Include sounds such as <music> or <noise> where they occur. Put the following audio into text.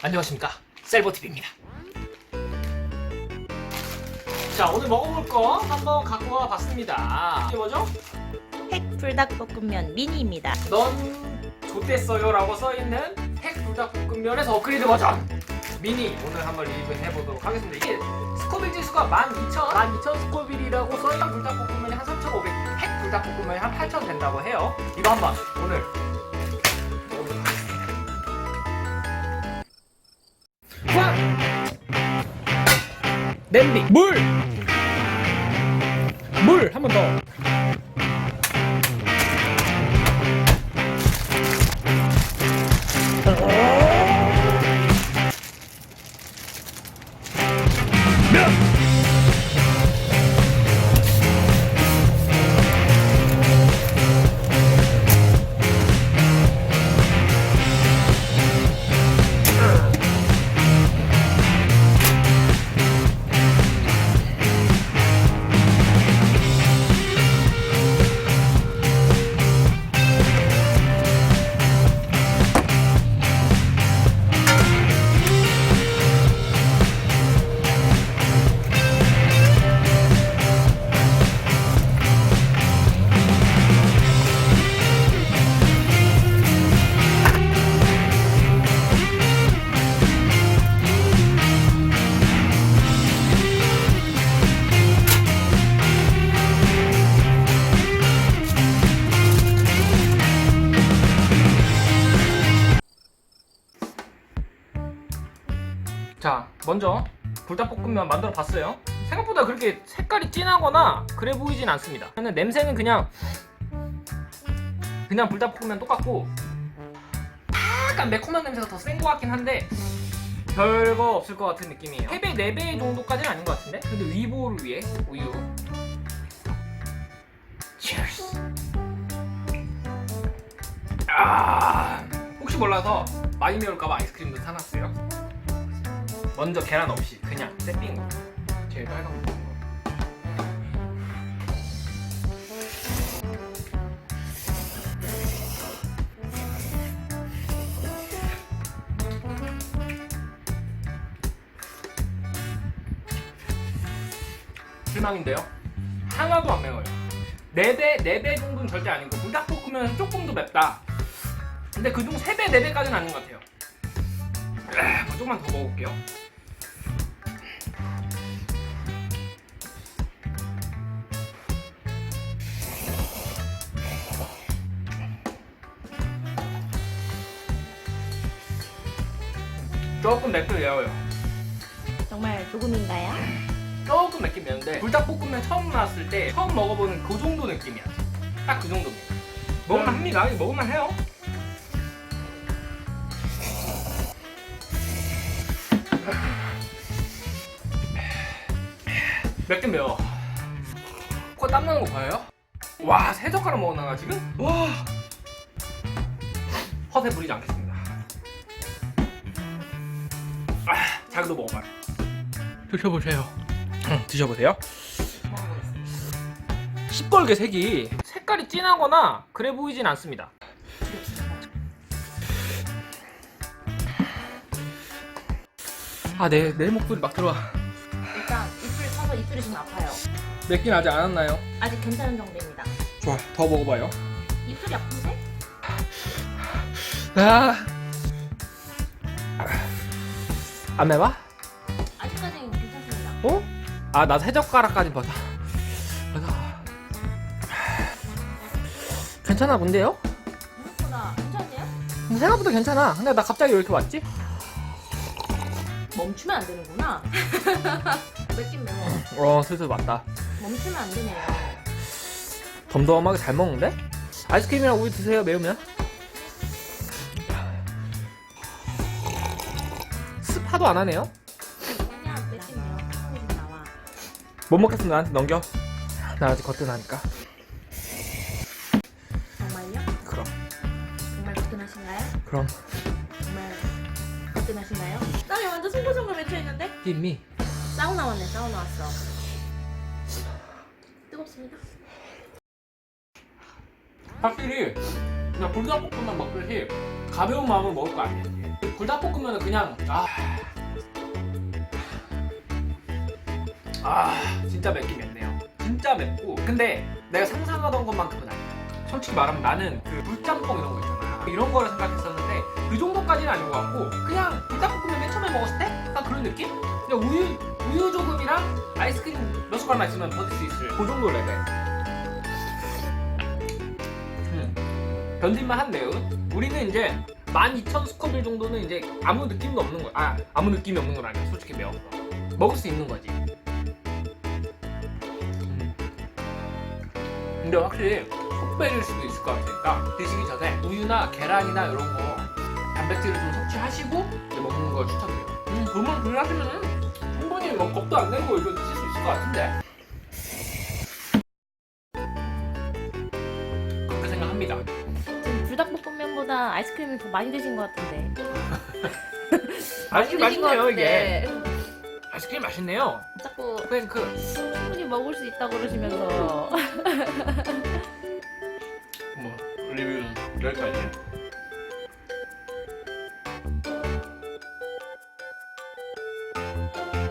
안녕하십니까. 셀버TV입니다. 자 오늘 먹어볼 거 한번 갖고 와봤습니다. 이게 뭐죠? 핵 불닭볶음면 미니입니다. 넌 좋댔어요 라고 써있는 핵 불닭볶음면에서 업그레이드 버전! 미니 오늘 한번 리뷰해보도록 하겠습니다. 이게 스코빌 지수가 12,000 12,000 스코빌이라고 써있는 불닭볶음면이 한 3,500 핵 불닭볶음면이 한 8,000 된다고 해요. 이거 한번 오늘 냄비 물! 물! 한 번 더. 자, 먼저 불닭볶음면 만들어 봤어요. 생각보다 그렇게 색깔이 진하거나 그래 보이진 않습니다. 근데 냄새는 그냥 그냥 불닭볶음면 똑같고 약간 매콤한 냄새가 더 센 것 같긴 한데 별거 없을 것 같은 느낌이에요. 3배, 4배 정도까지는 아닌 것 같은데? 근데 위보를 위해 우유 Cheers 아 혹시 몰라서 많이 매울까봐 아이스크림도 사놨어요. 먼저 계란 없이 그냥 세핑으로 제일 빨간 거. 실망인데요. 하나도 안 매워요. 4배, 4배 정도는 절대 아니고 불닭볶음면 조금 더 맵다. 근데 그중 3배, 4배까지는 아닌 것 같아요. 아, 뭐 조금만 더 먹어볼게요. 조금 맵게 매워요. 정말 조금인가요? 조금 맵긴 매운데 불닭볶음면 처음 나왔을 때 처음 먹어보는 그 정도 느낌이야. 딱 그 정도입니다. 먹을만 합니다. 이거 먹을만 해요. 맵긴 매워. 코 땀나는 거 봐요? 와, 세 젓가락 먹었나 나 지금? 와. 허세 부리지 않겠습 자기도 먹어봐요. 드셔보세요. 응, 드셔보세요. 시뻘게 색이 색깔이 진하거나 그래 보이진 않습니다. 아, 내, 내 목소리 막 들어와. 일단 입술 타서 입술이 좀 아파요. 맵긴 아직 안 왔나요? 아직 괜찮은 정도입니다. 좋아, 더 먹어봐요. 입술이 아픈데? 아, 안 매워? 아직까지는 괜찮습니다. 어? 아, 나 세 젓가락까지 받아. 받아. 괜찮아, 근데요? 생각보다 괜찮네요? 생각보다 괜찮아. 근데 나 갑자기 왜 이렇게 왔지? 멈추면 안 되는구나. <laughs> 맵긴 매워. 어, 슬슬 왔다. 멈추면 안 되네요. 덤덤하게 잘 먹는데? 아이스크림이랑 우유 드세요, 매우면. 하도 안 하네요? 못 먹겠으면 나한테 넘겨. 나 아직 거뜬하니까. 정말요? 그럼, 정말 거뜬하신가요? 그럼. 정말 거뜬하신가요? 땀이 완전 송글송글 맺혀있는데? 띠미. 사우나 왔네 사우나 왔어. 뜨겁습니다. 확실히, 그냥 불닭볶음면 먹듯이 가벼운 마음으로 먹을 거 아니에요. 불닭볶음면은 그냥 아. 아 진짜 맵긴 맵네요 진짜 맵고 근데 내가 상상하던 것만큼은 아니야 솔직히 말하면 나는 그 불짬뽕 이런 거 있잖아 이런 거를 생각했었는데 그 정도까지는 아닌 것 같고 그냥 불닭볶음면 맨 처음에 먹었을 때 약간 그런 느낌? 그냥 우유 우유 조금이랑 아이스크림 몇 숟갈만 있으면 버틸 수 있을 그 정도 레벨 음. 견딜만 한데요 우리는 이제 12,000 스코빌 정도는 이제 아무 느낌도 없는 거, 아 아무 느낌이 없는 건 아니야. 솔직히 매워서 먹을 수 있는 거지. 음. 근데 확실히 속배일 수도 있을 것 같으니까 드시기 전에 우유나 계란이나 이런 거 단백질을 좀 섭취하시고 이제 먹는 걸 추천드려요. 음, 그러면 그렇게 하시면은 충분히 뭐 겁도 안 내고 이거 드실 수 있을 것 같은데. 그렇게 생각합니다. 불닭볶음면보다 아이스크림을 더 많이 드신 것 같은데. <laughs> 아이스크림 드신 것 맛있네요 이게. 같은데. 아이스크림 맛있네요. 자꾸 그냥 그 충분히 먹을 수 있다고 그러시면서. 뭐 리뷰는 여기까지.